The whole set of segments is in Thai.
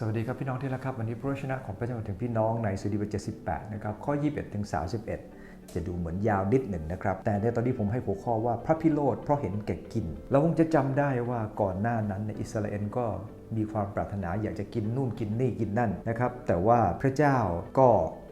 สวัสดีครับ พี่น้องที่รักครับ วันนี้พระชนะของพระเจ้าถึงพี่น้องในสดีบท78 นะครับ ข้อ 21 ถึง 31 จะดูเหมือนยาวนิดหนึ่งนะครับ แต่ในตอนนี้ผมให้หัวข้อว่าพระพิโรธเพราะเห็นแก่กิน เราคงจะจำได้ว่าก่อนหน้านั้นในอิสราเอลก็ มีความปรารถนาอยากจะกินนู่นกินนี่กินนั่นนะครับ แต่ว่าพระเจ้าก็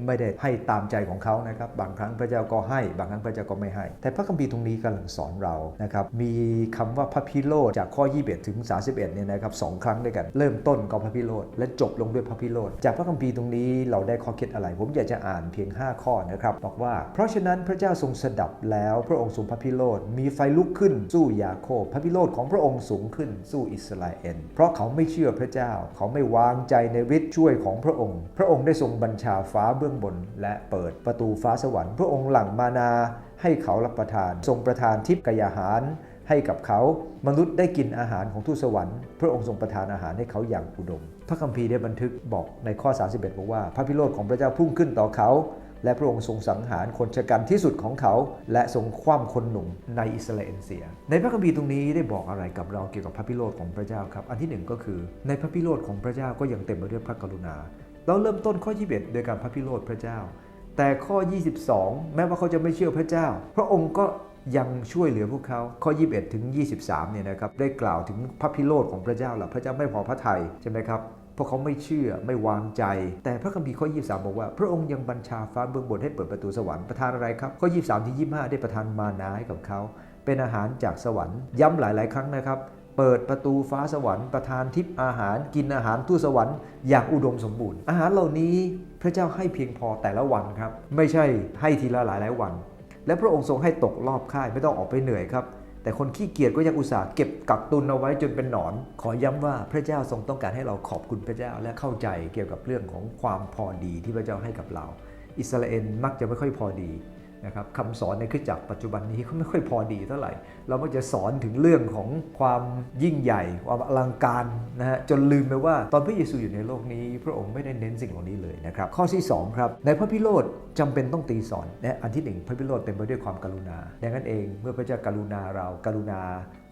ไม่ได้ให้ตามใจของเขานะครับ บางครั้งพระเจ้าก็ให้ บางครั้งพระเจ้าก็ไม่ให้ แต่พระคัมภีร์ตรงนี้กำลังสอนเรานะครับ มีคำว่าพระพิโรธจากข้อ 21 ถึง 31 เนี่ยนะครับสองครั้งด้วยกัน เริ่มต้นก็พระพิโรธและจบลงด้วยพระพิโรธจากพระคัมภีร์ตรงนี้เราได้ข้อคิดอะไร ผมอยากจะอ่านเพียง 5 ข้อนะครับ บอกว่า เพราะฉะนั้นพระเจ้าทรงสดับแล้วพระองค์ทรงพระพิโรธมีไฟลุกขึ้นสู้ยาโคบพระพิโรธของพระองค์สูงขึ้นสู้อิสราเอลเพราะเขาไม่เชื่อพระเจ้า เขาไม่วางใจในฤทธิ์ช่วยของพระองค์ พระองค์ได้ทรงบัญชาฟ้าเบื้องบน และเปิดประตูฟ้าสวรรค์ พระองค์หลั่งมานาให้เขารับประทาน ทรงประทานทิพย์กยาหารให้กับเขา มนุษย์ได้กินอาหารของทูตสวรรค์ พระองค์ทรงประทานอาหารให้เขาอย่างอุดม พระคัมภีร์ได้บันทึกบอกในข้อ 31 บอกว่า พระพิโรธของพระเจ้าพุ่งขึ้นต่อเขา และพระองค์ทรงสังหารคนชะกันที่สุดของเขา และทรงคว่ำคนหนุ่มในอิสราเอลเสีย ในพระคัมภีร์ตรงนี้ได้บอกอะไรกับเราเกี่ยวกับพระพิโรธของพระเจ้าครับ อันที่หนึ่งก็คือในพระพิโรธของพระเจ้าก็ยังเต็มไปด้วยพระกรุณา เราเริ่มต้นข้อ 21 โดยการพระพิโรธพระเจ้า แต่ข้อ 22 แม้ว่าเขาจะไม่เชื่อพระเจ้า พระองค์ก็ยังช่วยเหลือพวกเขาข้อ 21 ถึง 23 เนี่ยนะครับได้กล่าวถึงพระพิโรธของพระเจ้าหละพระเจ้าไม่พอพระทัยใช่ไหมครับ เพราะเขาไม่เชื่อไม่วางใจ แต่พระคัมภีร์ข้อ 23 บอกว่า พระองค์ยังบัญชาฟ้าเบื้องบนให้เปิดประตูสวรรค์ประทานอะไรครับ ข้อ 23 ถึง 25 ได้ประทานมานาให้กับเขา เป็นอาหารจากสวรรค์ ย้ำหลาย ๆ ครั้งนะครับ เปิดประตูฟ้าสวรรค์ประทานทิพย์อาหาร กินอาหารทูตสวรรค์อย่างอุดมสมบูรณ์ อาหารเหล่านี้พระเจ้าให้เพียงพอแต่ละวันครับ ไม่ใช่ให้ทีละหลายหลายๆวัน และพระองค์ทรงให้ตกรอบค่ายไม่ต้องออกไปเหนื่อยครับ แต่คนขี้เกียจก็ยังอุตส่าห์เก็บกักตุนเอาไว้จนเป็นหนอน ขอย้ำว่าพระเจ้าทรงต้องการให้เราขอบคุณพระเจ้าและเข้าใจเกี่ยวกับเรื่องของความพอดีที่พระเจ้าให้กับเรา อิสราเอลมักจะไม่ค่อยพอดี นะครับคำสอนในคริสตจักปัจจุบันนี้เขาไม่ค่อยพอดีเท่าไหร่ เราก็จะสอนถึงเรื่องของความยิ่งใหญ่ ความอลังการนะฮะจนลืมไปว่าตอนพระเยซูอยู่ในโลกนี้ พระองค์ไม่ได้เน้นสิ่งเหล่านี้เลยนะครับข้อที่2ครับในพระพิโรธจำเป็นต้องตีสอนและอันที่หนึ่งพระพิโรธเต็มไปด้วยความกรุณาดังนั้นเองเมื่อพระเจ้ากรุณาเรากรุณา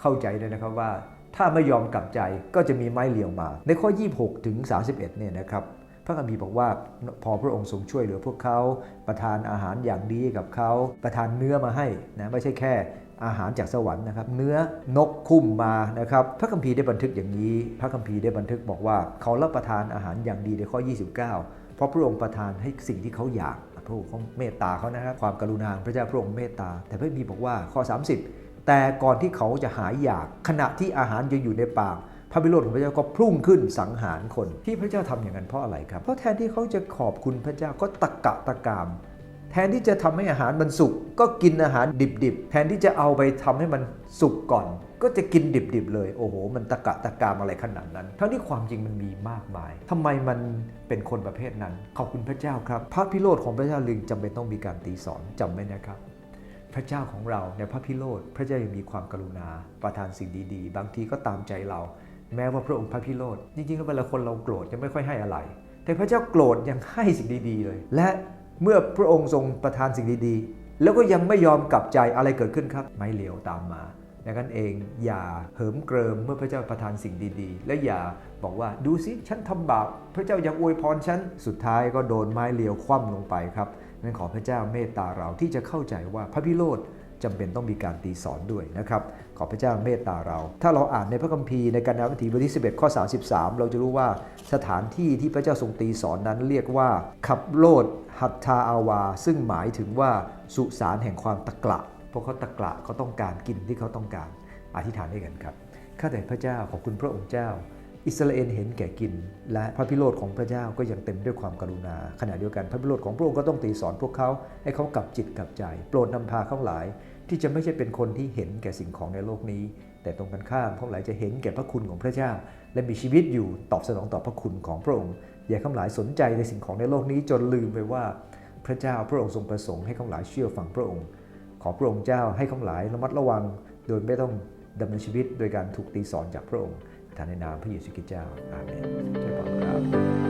เข้าใจด้วยนะครับว่าถ้าไม่ยอมกลับใจก็จะมีไม้เหลี่ยวมา ในข้อ 26 ถึง 31 เนี่ยนะครับ พระคัมภีร์บอกว่าพอพระองค์ทรงช่วยเหลือพวกเขาประทานอาหารอย่างดีกับเขาประทานเนื้อมาให้นะไม่ใช่แค่อาหารจากสวรรค์นะครับ เนื้อนกคุ้มมานะครับพระคัมภีร์ได้บันทึกอย่างนี้ พระคัมภีร์ได้บันทึกบอกว่า เขารับประทานอาหารอย่างดีในข้อ 29 เพราะพระองค์ประทานให้สิ่งที่เขาอยากพระองค์เมตตาเขานะครับความกรุณาพระเจ้าพระองค์เมตตา แต่พระคัมภีร์บอกว่าข้อ 30 แต่ก่อนที่เขาจะหายอยากขณะที่อาหารยังอยู่ในปาก พระบิโรธของพระเจ้าก็พุ่งขึ้นสังหารคนที่พระเจ้าทำอย่างนั้นเพราะอะไรครับ เพราะแทนที่เขาจะขอบคุณพระเจ้าก็ตะกะตะกาม แทนที่จะทำให้อาหารมันสุกก็กินอาหารดิบๆ แทนที่จะเอาไปทำให้มันสุกก่อน ก็จะกินดิบๆ เลยโอ้โห มันตะกะตะกามอะไรขนาดนั้น ทั้งที่ความจริงมันมีมากมายทำไมมันเป็นคนประเภทนั้น ขอบคุณพระเจ้าครับ พระพิโรธของพระเจ้าลึงจำเป็นต้องมีการตีสอนจำไว้นะครับพระเจ้าของเราในพระพิโรธพระเจ้ายังมีความกรุณาประทานสิ่งดีๆ บางทีก็ตามใจเรา แม้ว่าพระองค์พระพิโรธจริงๆแล้วเวลาคนเราโกรธจะไม่ค่อยให้อะไร แต่พระเจ้าโกรธยังให้สิ่งดีๆเลย และเมื่อพระองค์ทรงประทานสิ่งดีๆ แล้วก็ยังไม่ยอมกลับใจอะไรเกิดขึ้นครับ ไม่เหลียวตามมาดังนั้นเองอย่าเหิมเกริมเมื่อพระเจ้าประทานสิ่งดีๆ และอย่าบอกว่าดูสิฉันทำบาปพระเจ้ายังอวยพรฉันสุดท้ายก็โดนไม้เลียวคว่ำลงไปครับนั้นขอพระเจ้าเมตตาเราที่จะเข้าใจว่าพระพิโรธ จำเป็นต้องมีการตีสอนด้วยนะครับ ขอพระเจ้าเมตตาเรา ถ้าเราอ่านในพระคัมภีร์ในการนวิถีบทที่ 11 ข้อ 33 เราจะรู้ว่าสถานที่ที่พระเจ้าทรงตีสอนนั้นเรียกว่า ขับโลดหัตทาอาวา ซึ่งหมายถึงว่าสุสานแห่งความตะกละเพราะเขาตะกละเขาต้องการกินที่เขาต้องการอธิษฐานด้วยกันครับข้าแต่พระเจ้าขอบคุณพระองค์เจ้าอิสราเอลเห็นแก่กิน และพระพิโรธของพระเจ้าก็ยังเต็มด้วยความกรุณา ขณะเดียวกันพระพิโรธของพระองค์ก็ต้องตีสอนพวกเขาให้เขากลับจิตกลับใจ โปรดนำพาเขาหลาย ที่จะไม่ใช่เป็นคนที่เห็นแก่สิ่งของในโลกนี้ แต่ตรงกันข้ามเขาหลายจะเห็นแก่พระคุณของพระเจ้า และมีชีวิตอยู่ตอบสนองต่อพระคุณของพระองค์ อย่าเขาหลายสนใจในสิ่งของในโลกนี้จนลืมไปว่า พระเจ้าพระองค์ทรงประสงค์ให้เขาหลายเชื่อฟังพระองค์ ขอพระองค์เจ้าให้เขาหลายระมัดระวัง โดยไม่ต้องดำเนินชีวิตโดยการถูกตีสอนจากพระองค์ท่านในนามพระเยซูคริสต์เจ้าอาเมนช่วยพรครับ